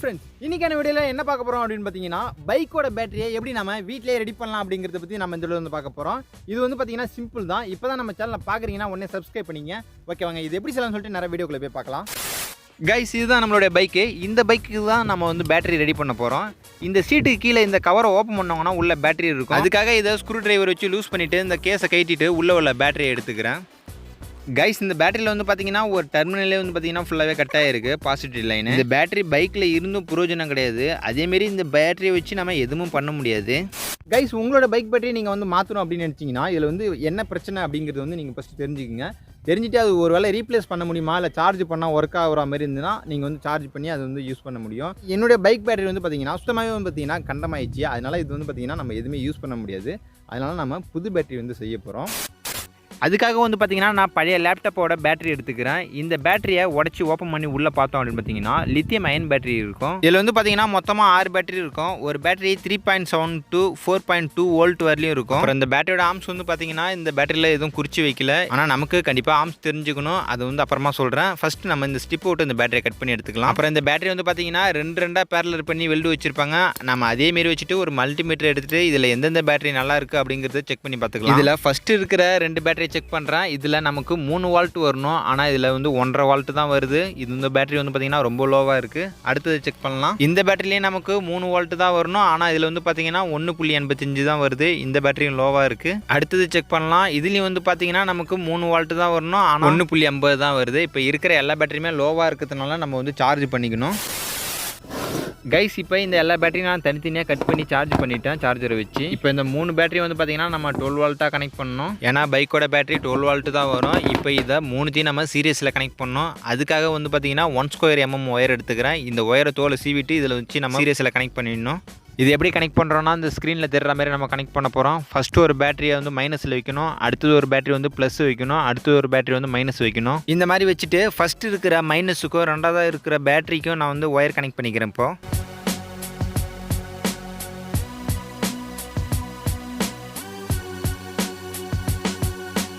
Friends இன்றைக்கான வீடியோவில் என்ன பார்க்க போகிறோம் அப்படின்னு பார்த்தீங்கன்னா பைக்கோட பேட்டரியை எப்படி நம்ம வீட்டிலேயே ரெடி பண்ணலாம் அப்படிங்கிறத பற்றி நம்ம இந்த வந்து பார்க்க போகிறோம் இது வந்து பார்த்தீங்கன்னா சிம்பிள் தான். இப்போ தான் நம்ம சேனலை பார்க்குறீங்கன்னா உடனே சப்ஸ்கிரைப் பண்ணிங்க. ஓகே வாங்க இது எப்படி செய்யலாம்னு சொல்லிட்டு நிறைய வீடியோக்குள்ளே போய் பார்க்கலாம். கைஸ் இதுதான் நம்மளுடைய பைக்கு இந்த பைக்கு தான் நம்ம வந்து பேட்டரி ரெடி பண்ண போகிறோம் இந்த சீட்டுக்கு கீழே இந்த கவரை ஓப்பன் பண்ணோங்கன்னா உள்ள பேட்டரி இருக்கும். அதுக்காக இதை ஸ்க்ரூ டிரைவர் வச்சு லூஸ் பண்ணிவிட்டு இந்த கேஸை கைட்டிட்டு உள்ளே உள்ள பேட்டரியை எடுத்துக்கிறேன். கைஸ் இந்த பேட்டரியில் வந்து பார்த்தீங்கன்னா ஒரு டெர்மினலே வந்து பார்த்தீங்கன்னா ஃபுல்லாகவே கட் ஆகிருக்கு பாசிட்டிவ் லைன் இந்த பேட்டரி பைக்கில் இருந்தும் புரோஜனம் கிடையாது. அதேமாரி இந்த பேட்டரியை வச்சு நம்ம எதுவும் பண்ண முடியாது. கைஸ் உங்களோட பைக் பேட்டரி நீங்கள் வந்து மாற்றணும் அப்படின்னு நினச்சிங்கன்னா இதில் வந்து என்ன பிரச்சனை அப்படிங்கிறது வந்து நீங்கள் ஃபஸ்ட்டு தெரிஞ்சுக்கோங்க. தெரிஞ்சுட்டு அது ஒரு வேளை ரீப்ளேஸ் பண்ண முடியுமா? இல்லை சார்ஜ் பண்ணால் ஒர்க் ஆகிற மாதிரி இருந்துன்னா நீங்கள் வந்து சார்ஜ் பண்ணி அதை வந்து யூஸ் பண்ண முடியும். என்னுடைய பைக் பேட்டரி வந்து பார்த்தீங்கன்னா சுத்தமாகவே வந்து பார்த்தீங்கன்னா கண்டமாயிடுச்சு. அதனால் இது வந்து பார்த்தீங்கன்னா நம்ம எதுவுமே யூஸ் பண்ண முடியாது. அதனால் நம்ம புது பேட்டரி வந்து செய்ய போகிறோம் அதுக்காக வந்து பார்த்தீங்கன்னா நான் பழைய லேப்டாப்போட பேட்டரி எடுத்துக்கிறேன். இந்த பேட்டரியை உடச்சி ஓப்பன் பண்ணி உள்ளே பார்த்தோம் அப்படின்னு பார்த்தீங்கன்னா லித்தியம் அயன் பேட்டரி இருக்கும். இதில் வந்து பார்த்தீங்கன்னா மொத்தமாக ஆறு பேட்டரி இருக்கும். ஒரு battery three point seven two four point two volt வரலையும் இருக்கும். அப்புறம் இந்த பேட்டரியோட ஆர்ம்ஸ் வந்து பார்த்தீங்கன்னா இந்த பேட்டரியில் எதுவும் குறித்து வைக்கல. ஆனால் நமக்கு கண்டிப்பாக ஆர்ம்ஸ் தெரிஞ்சுக்கணும். அது வந்து அப்புறமா சொல்கிறேன் ஃபர்ஸ்ட் நம்ம இந்த ஸ்டிப் விட்டு இந்த பேட்டரியை கட் பண்ணி எடுத்துக்கலாம். அப்புறம் இந்த பேட்டரி வந்து பார்த்தீங்கன்னா ரெண்டு ரெண்டாக பேரலர் பண்ணி வெல்டு வச்சிருப்பாங்க. நம்ம அதே மாரி வச்சுட்டு ஒரு மல்டிமீட்டர் எடுத்துகிட்டு இதில் எந்தெந்த பேட்டரி நல்லா இருக்குது அப்படிங்கிறத செக் பண்ணி பார்த்துக்கலாம். இதில் ஃபஸ்ட்டு இருக்கிற ரெண்டு பேட்டரி செக் பண்ணுறேன் இதில் நமக்கு மூணு வால்ட் வரணும். ஆனால் இதில் வந்து ஒன்றரை வால்ட்டு தான் வருது. இது இந்த பேட்டரி வந்து பார்த்தீங்கன்னா ரொம்ப லோவாக இருக்குது அடுத்தது செக் பண்ணலாம். இந்த பேட்டரிலேயே நமக்கு மூணு வால்ட்டு தான் வரணும். ஆனால் இதில் வந்து பார்த்தீங்கன்னா ஒன்று புள்ளி எண்பத்தஞ்சு தான் வருது. இந்த பேட்டரியும் லோவாக இருக்குது அடுத்தது செக் பண்ணலாம். இதுலேயும் வந்து பார்த்தீங்கன்னா நமக்கு மூணு வால்ட்டு தான் வரணும். ஆனால் ஒன்று புள்ளி ஐம்பது தான் வருது. இப்போ இருக்கிற எல்லா பேட்டரியுமே லோவாக இருக்கிறதுனால நம்ம வந்து சார்ஜ் பண்ணிக்கணும். கைஸ் இப்போ இந்த எல்லா பேட்டரியும் நான் தனித்தனியாக கட் பண்ணி சார்ஜ் பண்ணிட்டேன் சார்ஜரை வச்சு. இப்போ இந்த மூணு பேட்டரி வந்து பார்த்தீங்கன்னா நம்ம டுவெல் வால்ட்டாக கனெக்ட் பண்ணணும். ஏன்னா பைக்கோட பேட்டரி டுவெல் வால்ட்டு தான் வரும். இப்போ இதை மூணுத்தையும் நம்ம சீரியஸில் கனெக்ட் பண்ணோம் அதுக்காக வந்து பார்த்தீங்கன்னா ஒன் ஸ்கொயர் எம்எம் ஒயர் எடுத்துக்கிறேன். இந்த ஒயரை தோலை சீவிட்டு இதில் வச்சு நம்ம சீரியஸில் கனெக்ட் பண்ணிடணும். இது எப்படி கனெக்ட் பண்ணுறோன்னா இந்த ஸ்க்ரீனில் தெரிகிற மாதிரி நம்ம கனெக்ட் பண்ண போகிறோம் ஃபஸ்ட்டு ஒரு பேட்டரியை வந்து மைனஸில் வைக்கணும். அடுத்தது ஒரு பேட்டரி வந்து ப்ளஸ் வைக்கணும். அடுத்தது ஒரு பேட்டரி வந்து மைனஸ் வைக்கணும். இந்த மாதிரி வச்சுட்டு ஃபஸ்ட்டு இருக்கிற மைனஸுக்கும் ரெண்டாவது இருக்கிற பேட்டரிக்கும் நான் வந்து ஒயர் கனெக்ட் பண்ணிக்கிறேன் இப்போது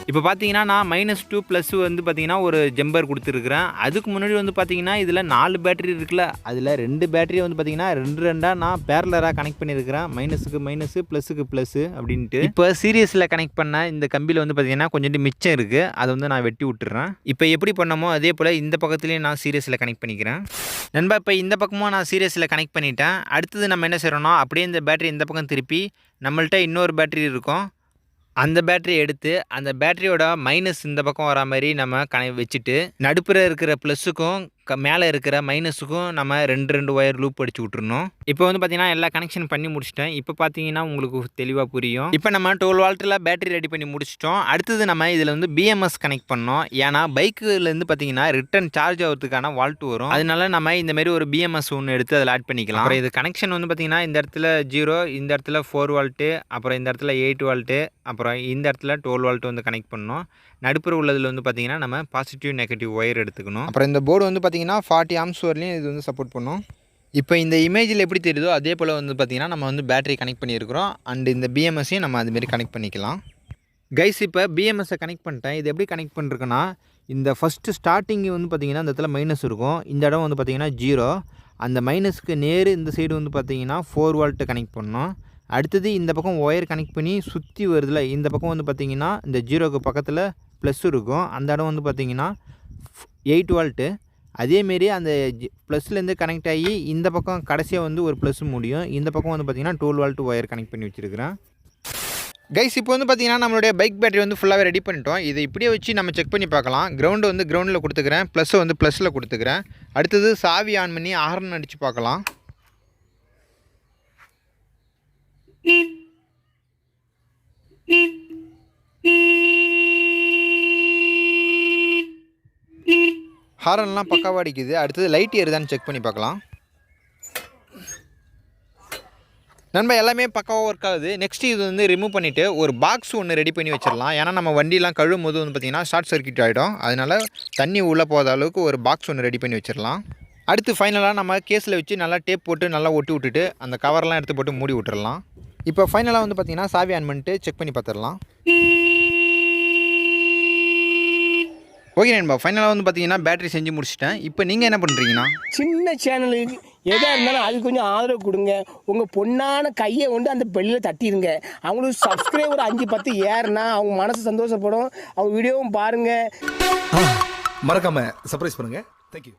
இப்போ பார்த்தீங்கன்னா நான் மைனஸ் டூ ப்ளஸ் வந்து பார்த்தீங்கன்னா ஒரு ஜம்பர் கொடுத்துருக்குறேன். அதுக்கு முன்னாடி வந்து பார்த்தீங்கன்னா இதில் நாலு பேட்டரி இருக்குல்ல அதில் ரெண்டு பேட்டரி வந்து பார்த்தீங்கன்னா ரெண்டு ரெண்டாக நான் பேரலராக கனெக்ட் பண்ணியிருக்கிறேன். மைனஸுக்கு மைனஸு ப்ளஸுக்கு ப்ளஸ்ஸு அப்படின்ட்டு. இப்போ சீரியஸில் கனெக்ட் பண்ண இந்த கம்பியில் வந்து பார்த்தீங்கன்னா கொஞ்சோண்டு மிச்சம் இருக்குது அதை வந்து நான் வெட்டி விட்டுறேன். இப்போ எப்படி பண்ணமோ அதே போல் இந்த பக்கத்துலேயும் நான் சீரியஸில் கனெக்ட் பண்ணிக்கிறேன். நண்பா இப்போ இந்த பக்கமும் நான் சீரியஸில் கனெக்ட் பண்ணிட்டேன். அடுத்தது நம்ம என்ன செய்கிறோன்னா அப்படியே இந்த பேட்டரி இந்த பக்கம் திருப்பி நம்மள்ட்ட இன்னொரு பேட்டரி இருக்கும். அந்த பேட்டரியை எடுத்து அந்த பேட்டரியோட மைனஸ் இந்த பக்கம் வர மாதிரி நம்ம கனை வச்சுட்டு நடுப்புற இருக்கிற ப்ளஸ்ஸுக்கும் மேலே இருக்கிற மைனஸுக்கும் நம்ம ரெண்டு ரெண்டு ஒயர் லூப் அடிச்சு விட்ருணும் இப்போ வந்து பார்த்தீங்கன்னா எல்லா கனெக்ஷன் பண்ணி முடிச்சிட்டேன். இப்போ பார்த்தீங்கன்னா உங்களுக்கு தெளிவாக புரியும். இப்போ நம்ம டுவெல் வால்ட்டில் பேட்டரி ரெடி பண்ணி முடிச்சிட்டோம். அடுத்தது நம்ம இதில் வந்து பிஎம்எஸ் கனெக்ட் பண்ணோம். ஏன்னா பைக்குலேருந்து பார்த்தீங்கன்னா ரிட்டன் சார்ஜ் ஆகிறதுக்கான வால்ட் வரும். அதனால நம்ம இந்தமாரி ஒரு பிஎம்எஸ் ஒன்று எடுத்து அதில் ஆட் பண்ணிக்கலாம். அப்புறம் இது கனெக்ஷன் வந்து பார்த்தீங்கன்னா இந்த இடத்துல ஜீரோ இந்த இடத்துல ஃபோர் வால்ட்டு அப்புறம் இந்த இடத்துல எயிட் வால்ட்டு அப்புறம் இந்த இடத்துல டுவெல் வால்ட்டு வந்து கனெக்ட் பண்ணோம். நடுப்புற உள்ளதில் வந்து பார்த்தீங்கன்னா நம்ம பாசிட்டிவ் நெகட்டிவ் ஒயர் எடுத்துக்கணும். அப்புறம் இந்த போர்டு வந்து பார்த்தீங்கன்னா ஃபார்ட்டி ஆம்ஸ் வரலையும் இது வந்து சப்போர்ட் பண்ணும். இப்போ இந்த இமேஜில் எப்படி தெரியுதோ அதே போல் வந்து பார்த்திங்கன்னா நம்ம வந்து பேட்டரி கனெக்ட் பண்ணியிருக்கிறோம். அண்ட் இந்த பிஎம்எஸ்ஸையும் நம்ம அதுமாரி கனெக்ட் பண்ணிக்கலாம். கைஸ் இப்போ பிஎம்எஸ்ஸை கனெக்ட் பண்ணிட்டேன். இது எப்படி கனெக்ட் பண்ணிருக்குன்னா இந்த ஃபஸ்ட்டு ஸ்டார்டிங் வந்து பார்த்திங்கன்னா இந்த இடத்துல மைனஸ் இருக்கும். இந்த இடம் வந்து பார்த்திங்கன்னா ஜீரோ அந்த மைனஸ்க்கு நேர் இந்த சைடு வந்து பார்த்திங்கன்னா ஃபோர் வால்ட்டு கனெக்ட் பண்ணோம். அடுத்தது இந்த பக்கம் ஒயர் கனெக்ட் பண்ணி சுற்றி வருதுல இந்த பக்கம் வந்து பார்த்தீங்கன்னா இந்த ஜீரோக்கு பக்கத்தில் ப்ளஸ் இருக்கும். அந்த இடம் வந்து பார்த்தீங்கன்னா எயிட் வால்ட்டு அதேமாரி அந்த ப்ளஸ்லேருந்து கனெக்ட் ஆகி இந்த பக்கம் கடைசியாக வந்து ஒரு ப்ளஸ் முடியும். இந்த பக்கம் வந்து பார்த்தீங்கன்னா டுவெல் டூ ஒயர் கனெக்ட் பண்ணி வச்சுருக்கிறேன். கைஸ் இப்போ வந்து பார்த்தீங்கன்னா நம்மளுடைய பைக் பேட்டரி வந்து ஃபுல்லாகவே ரெடி பண்ணிட்டோம். இதை இப்படியே வச்சு நம்ம செக் பண்ணி பார்க்கலாம். கிரவுண்டு வந்து கிரவுண்டில் கொடுத்துக்கிறேன். ப்ளஸ்ஸை வந்து ப்ளஸில் கொடுத்துக்கிறேன். அடுத்தது சாவி ஆன் பண்ணி ஆர்ன் அடித்து பார்க்கலாம். ஹாரன்லாம் பக்காவாக அடிக்குது. அடுத்தது லைட் ஏறுதான்னு செக் பண்ணி பார்க்கலாம். நண்பா எல்லாமே பக்காவாக ஒர்க் ஆகுது. நெக்ஸ்ட் இது வந்து ரிமூவ் பண்ணிவிட்டு ஒரு பாக்ஸ் ஒன்று ரெடி பண்ணி வச்சிடலாம். ஏன்னா நம்ம வண்டிலாம் கழுவும் போது வந்து பார்த்திங்கன்னா ஷார்ட் சர்க்யூட் ஆகிடும் அதனால் தண்ணி உள்ளே போகாத அளவுக்கு ஒரு பாக்ஸ் ஒன்று ரெடி பண்ணி வச்சிடலாம். அடுத்து ஃபைனலாக நம்ம கேஸில் வச்சு நல்லா டேப் போட்டு நல்லா ஒட்டி விட்டுட்டு அந்த கவர்லாம் எடுத்து போட்டு மூடி விட்டுறலாம். இப்போ ஃபைனலாக வந்து பார்த்திங்கன்னா சாவி ஆன் பண்ணிட்டு செக் பண்ணி பார்த்துடலாம். ஓகே நண்பா. ஃபைனலாக வந்து பார்த்தீங்கன்னா பேட்டரி செஞ்சு முடிச்சிட்டேன். இப்போ நீங்கள் என்ன பண்ணுறீங்கன்னா சின்ன சேனலுக்கு எதா இருந்தாலும் அது கொஞ்சம் ஆதரவு கொடுங்க. உங்க பொண்ணான கையை கொண்டு அந்த பெல்லில தட்டிடுங்க அவங்களுக்கு சப்ஸ்கிரைபர் அஞ்சு பத்து ஏறுனா அவங்க மனசு சந்தோஷப்படும். அவங்க வீடியோவும் பாருங்க. மறக்காம சர்ப்ரைஸ் பண்ணுங்க. தேங்க்யூ